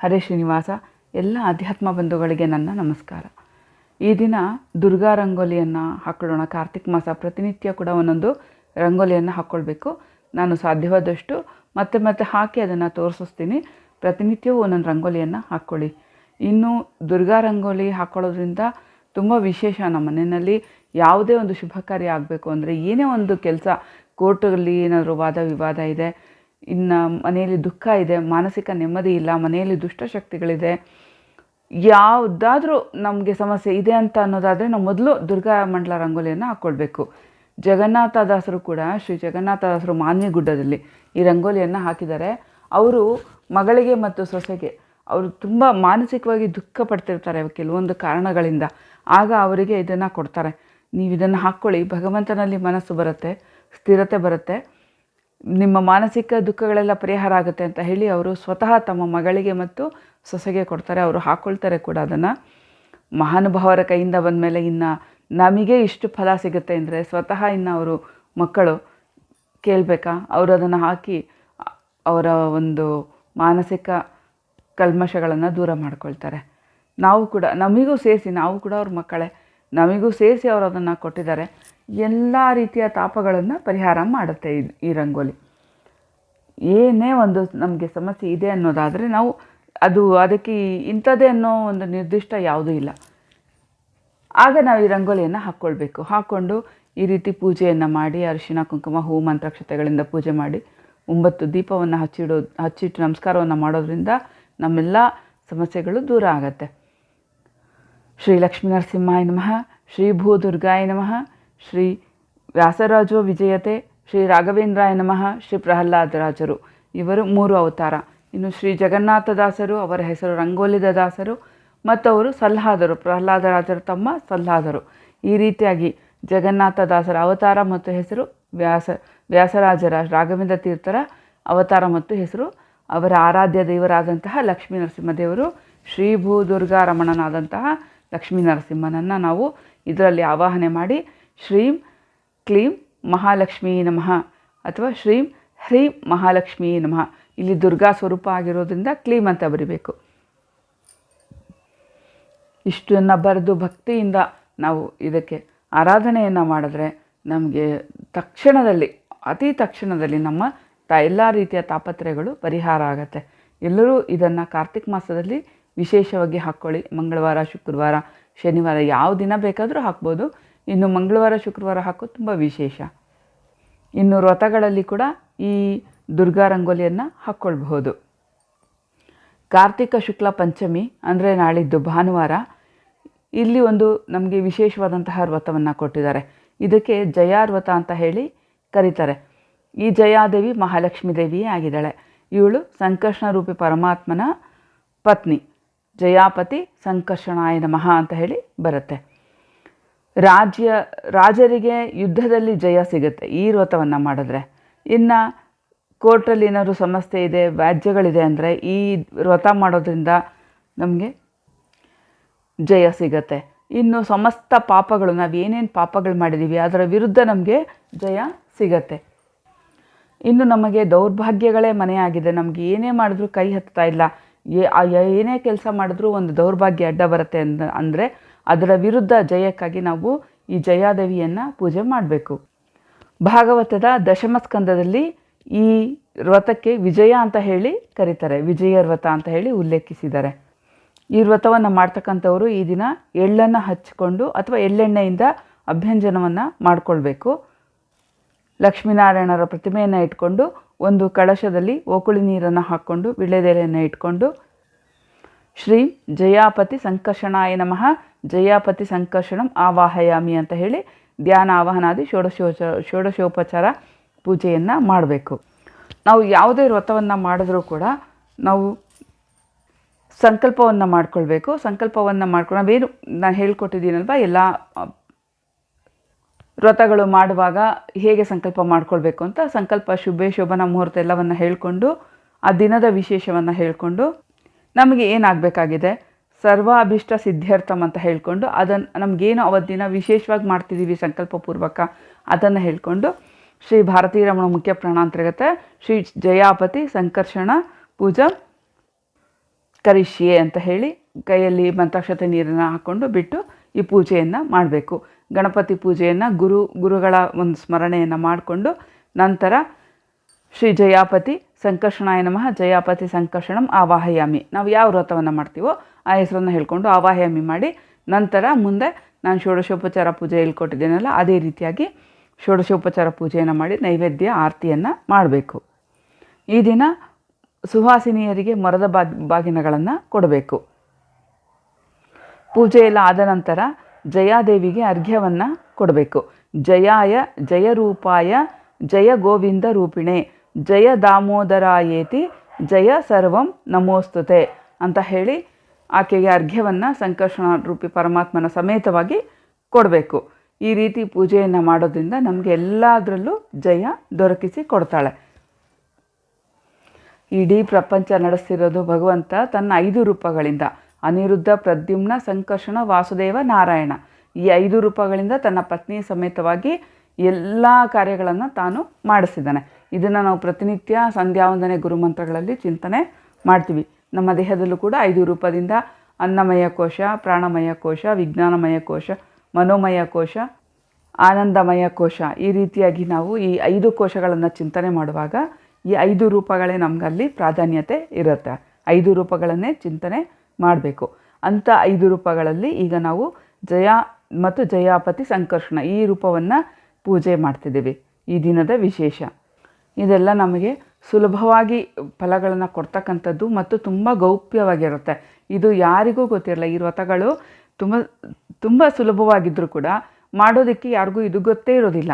ಹರೇ ಶ್ರೀನಿವಾಸ, ಎಲ್ಲ ಅಧ್ಯಾತ್ಮ ಬಂಧುಗಳಿಗೆ ನನ್ನ ನಮಸ್ಕಾರ. ಈ ದಿನ ದುರ್ಗಾ ರಂಗೋಲಿಯನ್ನು ಹಾಕ್ಕೊಳ್ಳೋಣ ಕಾರ್ತಿಕ್ ಮಾಸ ಪ್ರತಿನಿತ್ಯ ಕೂಡ ಒಂದೊಂದು ರಂಗೋಲಿಯನ್ನು ಹಾಕ್ಕೊಳ್ಬೇಕು ನಾನು ಸಾಧ್ಯವಾದಷ್ಟು ಮತ್ತೆ ಮತ್ತೆ ಹಾಕಿ ಅದನ್ನು ತೋರಿಸ್ತೀನಿ ಪ್ರತಿನಿತ್ಯವೂ ಒಂದೊಂದು ರಂಗೋಲಿಯನ್ನು ಹಾಕ್ಕೊಳ್ಳಿ ಇನ್ನು ದುರ್ಗಾ ರಂಗೋಲಿ ಹಾಕ್ಕೊಳ್ಳೋದ್ರಿಂದ ತುಂಬ ವಿಶೇಷ. ನಮ್ಮ ಮನೆಯಲ್ಲಿ ಯಾವುದೇ ಒಂದು ಶುಭ ಕಾರ್ಯ ಆಗಬೇಕು ಅಂದರೆ ಏನೇ ಒಂದು ಕೆಲಸ, ಕೋರ್ಟಲ್ಲಿ ಏನಾದರೂ ವಾದ ವಿವಾದ ಇದೆ ಇನ್ನು ಮನೆಯಲ್ಲಿ ದುಃಖ ಇದೆ, ಮಾನಸಿಕ ನೆಮ್ಮದಿ ಇಲ್ಲ, ಮನೆಯಲ್ಲಿ ದುಷ್ಟಶಕ್ತಿಗಳಿದೆ ಯಾವುದಾದ್ರೂ ನಮಗೆ ಸಮಸ್ಯೆ ಇದೆ ಅಂತ ಅನ್ನೋದಾದರೆ ನಾವು ಮೊದಲು ದುರ್ಗಾ ಮಂಡಲ ರಂಗೋಲಿಯನ್ನು ಹಾಕ್ಕೊಳ್ಬೇಕು ಜಗನ್ನಾಥದಾಸರು ಕೂಡ ಶ್ರೀ ಜಗನ್ನಾಥದಾಸರು ಮಾನ್ಯಗುಡ್ಡದಲ್ಲಿ ಈ ರಂಗೋಲಿಯನ್ನು ಹಾಕಿದ್ದಾರೆ. ಅವರು ಮಗಳಿಗೆ ಮತ್ತು ಸೊಸೆಗೆ ಅವರು ತುಂಬ ಮಾನಸಿಕವಾಗಿ ದುಃಖ ಪಡ್ತಿರ್ತಾರೆ ಕೆಲವೊಂದು ಕಾರಣಗಳಿಂದ. ಆಗ ಅವರಿಗೆ ಇದನ್ನು ಕೊಡ್ತಾರೆ. ನೀವು ಇದನ್ನು ಹಾಕ್ಕೊಳ್ಳಿ, ಭಗವಂತನಲ್ಲಿ ಮನಸ್ಸು ಬರುತ್ತೆ, ಸ್ಥಿರತೆ ಬರುತ್ತೆ. ನಿಮ್ಮ ಮಾನಸಿಕ ದುಃಖಗಳೆಲ್ಲ ಪರಿಹಾರ ಆಗುತ್ತೆ ಅಂತ ಹೇಳಿ ಅವರು ಸ್ವತಃ ತಮ್ಮ ಮಗಳಿಗೆ ಮತ್ತು ಸೊಸೆಗೆ ಕೊಡ್ತಾರೆ, ಅವರು ಹಾಕ್ಕೊಳ್ತಾರೆ ಕೂಡ ಅದನ್ನು. ಮಹಾನುಭಾವರ ಕೈಯಿಂದ ಬಂದ ಮೇಲೆ ಇನ್ನು ನಮಗೆ ಇಷ್ಟು ಫಲ ಸಿಗುತ್ತೆ ಅಂದರೆ ಸ್ವತಃ ಇನ್ನು ಅವರು ಮಕ್ಕಳು ಕೇಳಬೇಕಾ? ಅವರು ಅದನ್ನು ಹಾಕಿ ಅವರ ಒಂದು ಮಾನಸಿಕ ಕಲ್ಮಶಗಳನ್ನು ದೂರ ಮಾಡ್ಕೊಳ್ತಾರೆ. ನಾವು ಕೂಡ ನಮಗೂ ಸೇರಿಸಿ, ನಾವು ಕೂಡ ಅವ್ರ ಮಕ್ಕಳೇ, ನಮಗೂ ಸೇರಿಸಿ ಅವರು ಅದನ್ನು ಕೊಟ್ಟಿದ್ದಾರೆ. ಎಲ್ಲ ರೀತಿಯ ತಾಪಗಳನ್ನು ಪರಿಹಾರ ಮಾಡುತ್ತೆ ಈ ರಂಗೋಲಿ. ಏನೇ ಒಂದು ನಮಗೆ ಸಮಸ್ಯೆ ಇದೆ ಅನ್ನೋದಾದರೆ ನಾವು ಅದು ಅದಕ್ಕೆ ಇಂಥದ್ದೇ ಅನ್ನೋ ಒಂದು ನಿರ್ದಿಷ್ಟ ಯಾವುದೂ ಇಲ್ಲ. ಆಗ ನಾವು ಈ ರಂಗೋಲಿಯನ್ನು ಹಾಕ್ಕೊಳ್ಬೇಕು ಹಾಕ್ಕೊಂಡು ಈ ರೀತಿ ಪೂಜೆಯನ್ನು ಮಾಡಿ ಅರಿಶಿನ ಕುಂಕುಮ, ಹೂ ಮಂತ್ರಕ್ಷತೆಗಳಿಂದ ಪೂಜೆ ಮಾಡಿ, ಒಂಬತ್ತು ದೀಪವನ್ನು ಹಚ್ಚಿಡೋ ಹಚ್ಚಿಟ್ಟು ನಮಸ್ಕಾರವನ್ನು ಮಾಡೋದ್ರಿಂದ ನಮ್ಮೆಲ್ಲ ಸಮಸ್ಯೆಗಳು ದೂರ ಆಗತ್ತೆ. ಶ್ರೀ ಲಕ್ಷ್ಮೀ ನರಸಿಂಹಾಯ ನಮಃ, ಶ್ರೀ ಭೂ ದುರ್ಗಾಯ ನಮಃ ಶ್ರೀ ವ್ಯಾಸರಾಜೋ ವಿಜಯತೆ, ಶ್ರೀ ರಾಘವೇಂದ್ರಾಯ ನಮಃ, ಶ್ರೀ ಪ್ರಹ್ಲಾದರಾಜರು ಇವರು ಮೂರು ಅವತಾರ. ಇನ್ನು ಶ್ರೀ ಜಗನ್ನಾಥದಾಸರು ಅವರ ಹೆಸರು ರಂಗೋಲಿದ ದಾಸರು ಮತ್ತು ಅವರು ಸಲ್ಲಾದರು ಪ್ರಹ್ಲಾದರಾಜರು ತಮ್ಮ ಸಲ್ಲಾದರು. ಈ ರೀತಿಯಾಗಿ ಜಗನ್ನಾಥದಾಸರ ಅವತಾರ ಮತ್ತು ಹೆಸರು ವ್ಯಾಸ, ವ್ಯಾಸರಾಜರ ರಾಘವೇಂದ್ರ ತೀರ್ಥರ ಅವತಾರ ಮತ್ತು ಹೆಸರು ಅವರ ಆರಾಧ್ಯ ದೇವರಾದಂತಹ ಲಕ್ಷ್ಮೀ ನರಸಿಂಹದೇವರು, ಶ್ರೀ ಭೂ ದುರ್ಗಾ ರಮಣನಾದಂತಹ ಲಕ್ಷ್ಮೀ ನರಸಿಂಹನನ್ನು ನಾವು ಇದರಲ್ಲಿ ಆವಾಹನೆ ಮಾಡಿ ಶ್ರೀಂ ಕ್ಲೀಂ ಮಹಾಲಕ್ಷ್ಮೀ ನಮಃ ಅಥವಾ ಶ್ರೀಂ ಹ್ರೀಂ ಮಹಾಲಕ್ಷ್ಮೀ ನಮಃ. ಇಲ್ಲಿ ದುರ್ಗಾ ಸ್ವರೂಪ ಆಗಿರೋದ್ರಿಂದ ಕ್ಲೀಂ ಅಂತ ಬರಿಬೇಕು. ಇಷ್ಟನ್ನು ಬರೆದು ಭಕ್ತಿಯಿಂದ ನಾವು ಇದಕ್ಕೆ ಆರಾಧನೆಯನ್ನು ಮಾಡಿದ್ರೆ ನಮಗೆ ತಕ್ಷಣದಲ್ಲಿ, ಅತಿ ತಕ್ಷಣದಲ್ಲಿ ನಮ್ಮ ತ ಎಲ್ಲ ರೀತಿಯ ತಾಪತ್ರಯಗಳು ಪರಿಹಾರ ಆಗುತ್ತೆ. ಎಲ್ಲರೂ ಇದನ್ನು ಕಾರ್ತಿಕ್ ಮಾಸದಲ್ಲಿ ವಿಶೇಷವಾಗಿ ಹಾಕ್ಕೊಳ್ಳಿ. ಮಂಗಳವಾರ, ಶುಕ್ರವಾರ, ಶನಿವಾರ ಯಾವ ದಿನ ಬೇಕಾದರೂ ಹಾಕ್ಬೋದು. ಇನ್ನು ಮಂಗಳವಾರ, ಶುಕ್ರವಾರ ಹಾಕೋದು ತುಂಬ ವಿಶೇಷ. ಇನ್ನು ವ್ರತಗಳಲ್ಲಿ ಕೂಡ ಈ ದುರ್ಗಾ ರಂಗೋಲಿಯನ್ನು ಹಾಕ್ಕೊಳ್ಬಹುದು ಕಾರ್ತಿಕ ಶುಕ್ಲ ಪಂಚಮಿ ಅಂದರೆ ನಾಳಿದ್ದು ಭಾನುವಾರ. ಇಲ್ಲಿ ಒಂದು ನಮಗೆ ವಿಶೇಷವಾದಂತಹ ವ್ರತವನ್ನು ಕೊಟ್ಟಿದ್ದಾರೆ. ಇದಕ್ಕೆ ಜಯಾರ್ವತ ಅಂತ ಹೇಳಿ ಕರೀತಾರೆ. ಈ ಜಯಾದೇವಿ ಮಹಾಲಕ್ಷ್ಮೀ ದೇವಿಯೇ ಆಗಿದ್ದಾಳೆ. ಇವಳು ಸಂಕರ್ಷಣ ರೂಪಿ ಪರಮಾತ್ಮನ ಪತ್ನಿ. ಜಯಾಪತಿ ಸಂಕರ್ಷಣಾಯನ ನಮಃ ಅಂತ ಹೇಳಿ ಬರುತ್ತೆ. ರಾಜ್ಯ, ರಾಜರಿಗೆ ಯುದ್ಧದಲ್ಲಿ ಜಯ ಸಿಗುತ್ತೆ. ಈ ವ್ರತವನ್ನು ಮಾಡಿದ್ರೆ ಇನ್ನು ಕೋರ್ಟಲ್ಲಿ ಏನಾದರೂ ಸಮಸ್ಯೆ ಇದೆ, ವ್ಯಾಜ್ಯಗಳಿದೆ ಅಂದರೆ ಈ ವ್ರತ ಮಾಡೋದ್ರಿಂದ ನಮಗೆ ಜಯ ಸಿಗತ್ತೆ. ಇನ್ನು ಸಮಸ್ತ ಪಾಪಗಳು ನಾವು ಏನೇನು ಪಾಪಗಳು ಮಾಡಿದ್ದೀವಿ ಅದರ ವಿರುದ್ಧ ನಮಗೆ ಜಯ ಸಿಗತ್ತೆ. ಇನ್ನು ನಮಗೆ ದೌರ್ಭಾಗ್ಯಗಳೇ ಮನೆಯಾಗಿದೆ ನಮಗೆ ಏನೇ ಮಾಡಿದ್ರೂ ಕೈ ಹತ್ತಾ ಇಲ್ಲ. ಏನೇ ಕೆಲಸ ಮಾಡಿದ್ರೂ ಒಂದು ದೌರ್ಭಾಗ್ಯ ಅಡ್ಡ ಬರುತ್ತೆ ಅಂದ, ಅಂದರೆ ಅದರ ವಿರುದ್ಧ ಜಯಕ್ಕಾಗಿ ನಾವು ಈ ಜಯಾದೇವಿಯನ್ನು ಪೂಜೆ ಮಾಡಬೇಕು. ಭಾಗವತದ ದಶಮ ಸ್ಕಂದದಲ್ಲಿ ಈ ವ್ರತಕ್ಕೆ ವಿಜಯ ಅಂತ ಹೇಳಿ ಕರೀತಾರೆ. ವಿಜಯ ವ್ರತ ಅಂತ ಹೇಳಿ ಉಲ್ಲೇಖಿಸಿದ್ದಾರೆ. ಈ ವ್ರತವನ್ನು ಮಾಡ್ತಕ್ಕಂಥವರು ಈ ದಿನ ಎಳ್ಳನ್ನು ಹಚ್ಚಿಕೊಂಡು ಅಥವಾ ಎಳ್ಳೆಣ್ಣೆಯಿಂದ ಅಭ್ಯಂಜನವನ್ನು ಮಾಡಿಕೊಳ್ಬೇಕು. ಲಕ್ಷ್ಮೀನಾರಾಯಣರ ಪ್ರತಿಮೆಯನ್ನು ಇಟ್ಕೊಂಡು ಒಂದು ಕಳಶದಲ್ಲಿ ಓಕುಳಿ ನೀರನ್ನು ಹಾಕ್ಕೊಂಡು ವಿಳೆದೆಲೆಯನ್ನು ಇಟ್ಕೊಂಡು ಶ್ರೀ ಜಯಾಪತಿ ಸಂಕರ್ಷಣಾಯ ನಮಃ. ಜಯಾಪತಿ ಸಂಕರ್ಷಣಂ ಆವಾಹಯಾಮಿ ಅಂತ ಹೇಳಿ ಧ್ಯಾನ ಆವಾಹನಾದಿ ಷೋಡಶೋಚ, ಷೋಡಶೋಪಚಾರ ಪೂಜೆಯನ್ನು ಮಾಡಬೇಕು. ನಾವು ಯಾವುದೇ ವ್ರತವನ್ನು ಮಾಡಿದ್ರೂ ಕೂಡ ನಾವು ಸಂಕಲ್ಪವನ್ನು ಮಾಡ್ಕೊಳ್ಬೇಕು. ಸಂಕಲ್ಪವನ್ನು ಮಾಡ್ಕೊಂಡು ನಾವೇನು ನಾನು ಹೇಳ್ಕೊಟ್ಟಿದ್ದೀನಲ್ವ, ಎಲ್ಲ ವ್ರತಗಳು ಮಾಡುವಾಗ ಹೇಗೆ ಸಂಕಲ್ಪ ಮಾಡ್ಕೊಳ್ಬೇಕು ಅಂತ ಸಂಕಲ್ಪ, ಶುಭೆ, ಶೋಭನ ಮುಹೂರ್ತ ಎಲ್ಲವನ್ನು ಹೇಳಿಕೊಂಡು, ಆ ದಿನದ ವಿಶೇಷವನ್ನು ಹೇಳಿಕೊಂಡು ನಮಗೆ ಏನಾಗಬೇಕಾಗಿದೆ? ಸರ್ವಾಭಿಷ್ಟ ಸಿದ್ಧಾರ್ಥಂ ಅಂತ ಹೇಳ್ಕೊಂಡು ಅದನ್ನು ನಮಗೇನು ಅವತ್ತಿನ ವಿಶೇಷವಾಗಿ ಮಾಡ್ತಿದ್ದೀವಿ ಸಂಕಲ್ಪಪೂರ್ವಕ ಅದನ್ನು ಹೇಳ್ಕೊಂಡು ಶ್ರೀ ಭಾರತೀ ರಮಣ ಮುಖ್ಯ ಪ್ರಾಣಾಂತರ್ಗತ ಶ್ರೀ ಜಯಾಪತಿ ಸಂಕರ್ಷಣ ಪೂಜಾ ಕರಿಷ್ಯೆ ಅಂತ ಹೇಳಿ ಕೈಯಲ್ಲಿ ಮಂತ್ರಾಕ್ಷತೆ ನೀರನ್ನು ಹಾಕ್ಕೊಂಡು ಬಿಟ್ಟು ಈ ಪೂಜೆಯನ್ನು ಮಾಡಬೇಕು. ಗಣಪತಿ ಪೂಜೆಯನ್ನು ಗುರು, ಗುರುಗಳ ಒಂದು ಸ್ಮರಣೆಯನ್ನು ಮಾಡಿಕೊಂಡು ನಂತರ ಶ್ರೀ ಜಯಾಪತಿ ಸಂಕರ್ಷಣಾಯ ನಮಃ. ಜಯಾಪತಿ ಸಂಕರ್ಷಣಂ ಆವಾಹಯಾಮಿ. ನಾವು ಯಾವ ವ್ರತವನ್ನು ಮಾಡ್ತೀವೋ ಆ ಹೆಸರನ್ನು ಹೇಳ್ಕೊಂಡು ಆವಾಹಯಾಮಿ ಮಾಡಿ, ನಂತರ ಮುಂದೆ ನಾನು ಷೋಡಶೋಪಚಾರ ಪೂಜೆ ಹೇಳ್ಕೊಟ್ಟಿದ್ದೇನಲ್ಲ, ಅದೇ ರೀತಿಯಾಗಿ ಷೋಡಶೋಪಚಾರ ಪೂಜೆಯನ್ನು ಮಾಡಿ ನೈವೇದ್ಯ ಆರತಿಯನ್ನು ಮಾಡಬೇಕು. ಈ ದಿನ ಸುಹಾಸಿನಿಯರಿಗೆ ಮರದ ಬಾಗಿ ಬಾಗಿನಗಳನ್ನು ಕೊಡಬೇಕು. ಪೂಜೆ ಎಲ್ಲ ಆದ ನಂತರ ಜಯಾದೇವಿಗೆ ಅರ್ಘ್ಯವನ್ನು ಕೊಡಬೇಕು. ಜಯಾಯ ಜಯರೂಪಾಯ ಜಯ ಗೋವಿಂದ ರೂಪಿಣೆ ಜಯ ದಾಮೋದರಾಯೇತಿ, ಜಯ ಸರ್ವಂ ನಮೋಸ್ತುತೆ ಅಂತ ಹೇಳಿ ಆಕೆಗೆ ಅರ್ಘ್ಯವನ್ನು ಸಂಕರ್ಷಣ ರೂಪಿ ಪರಮಾತ್ಮನ ಸಮೇತವಾಗಿ ಕೊಡಬೇಕು. ಈ ರೀತಿ ಪೂಜೆಯನ್ನು ಮಾಡೋದ್ರಿಂದ ನಮಗೆ ಎಲ್ಲದರಲ್ಲೂ ಜಯ ದೊರಕಿಸಿ ಕೊಡ್ತಾಳೆ. ಇಡೀ ಪ್ರಪಂಚ ನಡೆಸ್ತಿರೋದು ಭಗವಂತ ತನ್ನ ಐದು ರೂಪಗಳಿಂದ. ಅನಿರುದ್ಧ, ಪ್ರದ್ಯುಮ್ನ, ಸಂಕರ್ಷಣ, ವಾಸುದೇವ, ನಾರಾಯಣ. ಈ ಐದು ರೂಪಗಳಿಂದ ತನ್ನ ಪತ್ನಿ ಸಮೇತವಾಗಿ ಎಲ್ಲ ಕಾರ್ಯಗಳನ್ನು ತಾನು ಮಾಡಿಸಿದ್ದಾನೆ. ಇದನ್ನು ನಾವು ಪ್ರತಿನಿತ್ಯ ಸಂಧ್ಯಾವಂದನೆ ಗುರುಮಂತ್ರಗಳಲ್ಲಿ ಚಿಂತನೆ ಮಾಡ್ತೀವಿ. ನಮ್ಮ ದೇಹದಲ್ಲೂ ಕೂಡ ಐದು ರೂಪದಿಂದ ಅನ್ನಮಯ ಕೋಶ, ಪ್ರಾಣಮಯ ಕೋಶ, ವಿಜ್ಞಾನಮಯ ಕೋಶ, ಮನೋಮಯ ಕೋಶ, ಆನಂದಮಯ ಕೋಶ ಈ ರೀತಿಯಾಗಿ ನಾವು ಈ ಐದು ಕೋಶಗಳನ್ನು ಚಿಂತನೆ ಮಾಡುವಾಗ ಈ ಐದು ರೂಪಗಳೇ ನಮಗಲ್ಲಿ ಪ್ರಾಧಾನ್ಯತೆ ಇರುತ್ತೆ. ಐದು ರೂಪಗಳನ್ನೇ ಚಿಂತನೆ ಮಾಡಬೇಕು. ಅಂಥ ಐದು ರೂಪಗಳಲ್ಲಿ ಈಗ ನಾವು ಜಯ ಮತ್ತು ಜಯಾಪತಿ ಸಂಕರ್ಷಣ ಈ ರೂಪವನ್ನು ಪೂಜೆ ಮಾಡ್ತಿದ್ದೀವಿ. ಈ ದಿನದ ವಿಶೇಷ. ಇದೆಲ್ಲ ನಮಗೆ ಸುಲಭವಾಗಿ ಫಲಗಳನ್ನು ಕೊಡ್ತಕ್ಕಂಥದ್ದು ಮತ್ತು ತುಂಬ ಗೌಪ್ಯವಾಗಿರುತ್ತೆ. ಇದು ಯಾರಿಗೂ ಗೊತ್ತಿರಲ್ಲ. ಈ ವ್ರತಗಳು ತುಂಬ ತುಂಬ ಸುಲಭವಾಗಿದ್ದರೂ ಕೂಡ ಮಾಡೋದಕ್ಕೆ ಯಾರಿಗೂ ಇದು ಗೊತ್ತೇ ಇರೋದಿಲ್ಲ.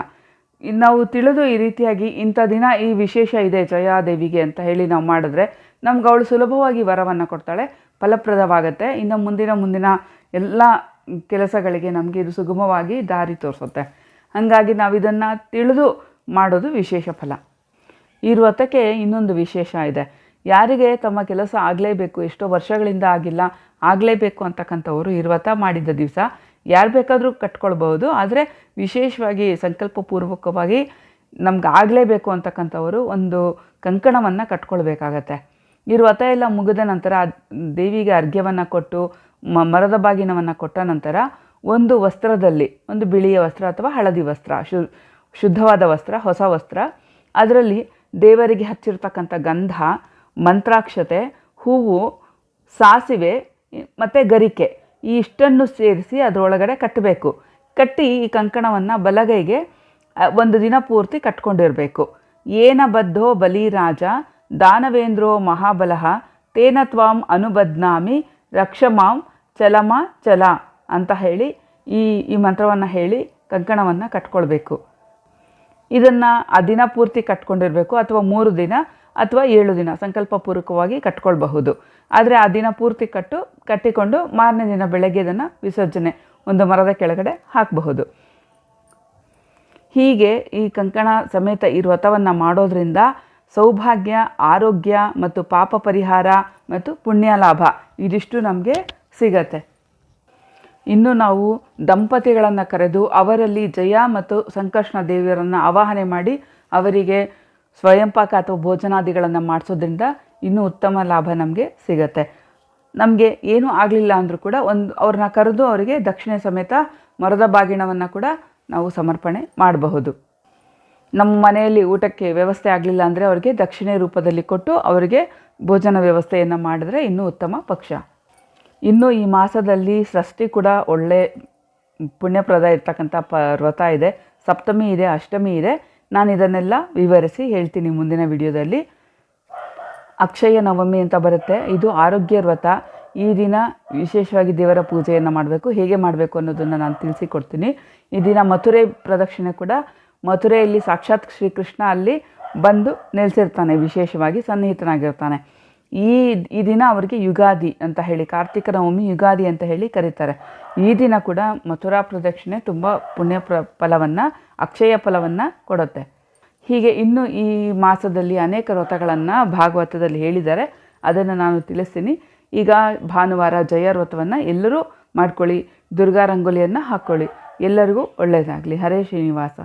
ನಾವು ತಿಳಿದು ಈ ರೀತಿಯಾಗಿ ಇಂಥ ದಿನ ಈ ವಿಶೇಷ ಇದೆ ಜಯಾದೇವಿಗೆ ಅಂತ ಹೇಳಿ ನಾವು ಮಾಡಿದ್ರೆ ನಮ್ಗೆ ಅವಳು ಸುಲಭವಾಗಿ ವರವನ್ನು ಕೊಡ್ತಾಳೆ, ಫಲಪ್ರದವಾಗುತ್ತೆ. ಇನ್ನು ಮುಂದಿನ ಮುಂದಿನ ಎಲ್ಲ ಕೆಲಸಗಳಿಗೆ ನಮಗೆ ಇದು ಸುಗಮವಾಗಿ ದಾರಿ ತೋರಿಸುತ್ತೆ. ಹಾಗಾಗಿ ನಾವು ಇದನ್ನು ತಿಳಿದು ಮಾಡೋದು ವಿಶೇಷ ಫಲ. ಈ ವ್ರತಕ್ಕೆ ಇನ್ನೊಂದು ವಿಶೇಷ ಇದೆ. ಯಾರಿಗೆ ತಮ್ಮ ಕೆಲಸ ಆಗಲೇಬೇಕು, ಎಷ್ಟೋ ವರ್ಷಗಳಿಂದ ಆಗಿಲ್ಲ, ಆಗಲೇಬೇಕು ಅಂತಕ್ಕಂಥವರು ಈ ವ್ರತ ಮಾಡಿದ ದಿವಸ ಯಾರು ಬೇಕಾದರೂ ಕಟ್ಕೊಳ್ಬಹುದು. ಆದರೆ ವಿಶೇಷವಾಗಿ ಸಂಕಲ್ಪಪೂರ್ವಕವಾಗಿ ನಮ್ಗೆ ಆಗಲೇಬೇಕು ಅಂತಕ್ಕಂಥವರು ಒಂದು ಕಂಕಣವನ್ನು ಕಟ್ಕೊಳ್ಬೇಕಾಗತ್ತೆ. ಈ ವ್ರತ ಎಲ್ಲ ಮುಗಿದ ನಂತರ ದೇವಿಗೆ ಅರ್ಘ್ಯವನ್ನು ಕೊಟ್ಟು, ಮ, ಮರದ ಬಾಗಿನವನ್ನು ಕೊಟ್ಟ ನಂತರ ಒಂದು ವಸ್ತ್ರದಲ್ಲಿ, ಒಂದು ಬಿಳಿಯ ವಸ್ತ್ರ ಅಥವಾ ಹಳದಿ ವಸ್ತ್ರ, ಶು, ಶುದ್ಧವಾದ ವಸ್ತ್ರ, ಹೊಸ ವಸ್ತ್ರ, ಅದರಲ್ಲಿ ದೇವರಿಗೆ ಹಚ್ಚಿರ್ತಕ್ಕಂಥ ಗಂಧ, ಮಂತ್ರಾಕ್ಷತೆ, ಹೂವು, ಸಾಸಿವೆ, ಮತ್ತು ಗರಿಕೆ, ಈ ಇಷ್ಟನ್ನು ಸೇರಿಸಿ ಅದರೊಳಗಡೆ ಕಟ್ಟಬೇಕು. ಕಟ್ಟಿ ಈ ಕಂಕಣವನ್ನು ಬಲಗೈಗೆ ಒಂದು ದಿನ ಪೂರ್ತಿ ಕಟ್ಕೊಂಡಿರಬೇಕು. ಏನ ಬದ್ಧೋ ಬಲಿರಾಜ, ದಾನವೇಂದ್ರೋ ಮಹಾಬಲಹ ತೇನ ತ್ವಾಂ ಅನುಬದ್ನಾಮಿ, ರಕ್ಷಮಾಂ ಚಲಮ ಚಲ ಅಂತ ಹೇಳಿ ಈ ಈ ಮಂತ್ರವನ್ನು ಹೇಳಿ ಕಂಕಣವನ್ನು ಕಟ್ಕೊಳ್ಬೇಕು. ಇದನ್ನು ಆ ದಿನ ಪೂರ್ತಿ ಕಟ್ಕೊಂಡಿರಬೇಕು ಅಥವಾ ಮೂರು ದಿನ ಅಥವಾ ಏಳು ದಿನ ಸಂಕಲ್ಪಪೂರ್ವಕವಾಗಿ ಕಟ್ಕೊಳ್ಬಹುದು. ಆದರೆ ಆ ದಿನ ಪೂರ್ತಿ ಕಟ್ಟು, ಕಟ್ಟಿಕೊಂಡು ಮಾರನೇ ದಿನ ಬೆಳಗ್ಗೆ ಇದನ್ನು ವಿಸರ್ಜನೆ ಒಂದು ಮರದ ಕೆಳಗಡೆ ಹಾಕಬಹುದು. ಹೀಗೆ ಈ ಕಂಕಣ ಸಮೇತ ಈ ವ್ರತವನ್ನು ಮಾಡೋದ್ರಿಂದ ಸೌಭಾಗ್ಯ, ಆರೋಗ್ಯ ಮತ್ತು ಪಾಪ ಪರಿಹಾರ ಮತ್ತು ಪುಣ್ಯ ಲಾಭ ಇದಿಷ್ಟು ನಮಗೆ ಸಿಗತ್ತೆ. ಇನ್ನು ನಾವು ದಂಪತಿಗಳನ್ನು ಕರೆದು ಅವರಲ್ಲಿ ಜಯ ಮತ್ತು ಸಂಕರ್ಷಣ ದೇವಿಯರನ್ನು ಆವಾಹನೆ ಮಾಡಿ ಅವರಿಗೆ ಸ್ವಯಂಪಾಕ ಅಥವಾ ಭೋಜನಾದಿಗಳನ್ನು ಮಾಡಿಸೋದ್ರಿಂದ ಇನ್ನೂ ಉತ್ತಮ ಲಾಭ ನಮಗೆ ಸಿಗತ್ತೆ. ನಮಗೆ ಏನೂ ಆಗಲಿಲ್ಲ ಅಂದರೂ ಕೂಡ ಒಂದು ಅವ್ರನ್ನ ಕರೆದು ಅವರಿಗೆ ದಕ್ಷಿಣೆ ಸಮೇತ ಮರದ ಬಾಗಿಣವನ್ನು ಕೂಡ ನಾವು ಸಮರ್ಪಣೆ ಮಾಡಬಹುದು. ನಮ್ಮ ಮನೆಯಲ್ಲಿ ಊಟಕ್ಕೆ ವ್ಯವಸ್ಥೆ ಆಗಲಿಲ್ಲ ಅಂದರೆ ಅವರಿಗೆ ದಕ್ಷಿಣೆ ರೂಪದಲ್ಲಿ ಕೊಟ್ಟು ಅವರಿಗೆ ಭೋಜನ ವ್ಯವಸ್ಥೆಯನ್ನು ಮಾಡಿದ್ರೆ ಇನ್ನೂ ಉತ್ತಮ ಪಕ್ಷ. ಇನ್ನು ಈ ಮಾಸದಲ್ಲಿ ಷಷ್ಠಿ ಕೂಡ ಒಳ್ಳೆ ಪುಣ್ಯಪ್ರದ ಇರ್ತಕ್ಕಂಥ ಪ ವ್ರತ ಇದೆ. ಸಪ್ತಮಿ ಇದೆ, ಅಷ್ಟಮಿ ಇದೆ. ನಾನು ಇದನ್ನೆಲ್ಲ ವಿವರಿಸಿ ಹೇಳ್ತೀನಿ ಮುಂದಿನ ವಿಡಿಯೋದಲ್ಲಿ. ಅಕ್ಷಯ ನವಮಿ ಅಂತ ಬರುತ್ತೆ. ಇದು ಆರೋಗ್ಯ ವ್ರತ. ಈ ದಿನ ವಿಶೇಷವಾಗಿ ದೇವರ ಪೂಜೆಯನ್ನು ಮಾಡಬೇಕು. ಹೇಗೆ ಮಾಡಬೇಕು ಅನ್ನೋದನ್ನು ನಾನು ತಿಳಿಸಿಕೊಡ್ತೀನಿ. ಈ ದಿನ ಮಥುರೆ ಪ್ರದಕ್ಷಿಣೆ ಕೂಡ ಮಥುರೆಯಲ್ಲಿ ಸಾಕ್ಷಾತ್ ಶ್ರೀಕೃಷ್ಣ ಅಲ್ಲಿ ಬಂದು ನೆಲೆಸಿರ್ತಾನೆ, ವಿಶೇಷವಾಗಿ ಸನ್ನಿಹಿತನಾಗಿರ್ತಾನೆ. ಈ ಈ ದಿನ ಅವರಿಗೆ ಯುಗಾದಿ ಅಂತ ಹೇಳಿ, ಕಾರ್ತಿಕ ನವಮಿ ಯುಗಾದಿ ಅಂತ ಹೇಳಿ ಕರೀತಾರೆ. ಈ ದಿನ ಕೂಡ ಮಥುರಾ ಪ್ರದಕ್ಷಿಣೆ ತುಂಬ ಪುಣ್ಯ ಪ್ರ, ಫಲವನ್ನು, ಅಕ್ಷಯ ಫಲವನ್ನು ಕೊಡುತ್ತೆ. ಹೀಗೆ ಇನ್ನು ಈ ಮಾಸದಲ್ಲಿ ಅನೇಕ ವ್ರತಗಳನ್ನು ಭಾಗವತದಲ್ಲಿ ಹೇಳಿದ್ದಾರೆ. ಅದನ್ನು ನಾನು ತಿಳಿಸ್ತೀನಿ. ಈಗ ಭಾನುವಾರ ಜಯ ವ್ರತವನ್ನು ಎಲ್ಲರೂ ಮಾಡ್ಕೊಳ್ಳಿ, ದುರ್ಗಾ ರಂಗೋಲಿಯನ್ನು ಹಾಕ್ಕೊಳ್ಳಿ. ಎಲ್ಲರಿಗೂ ಒಳ್ಳೆಯದಾಗಲಿ ಹರೇ ಶ್ರೀನಿವಾಸ.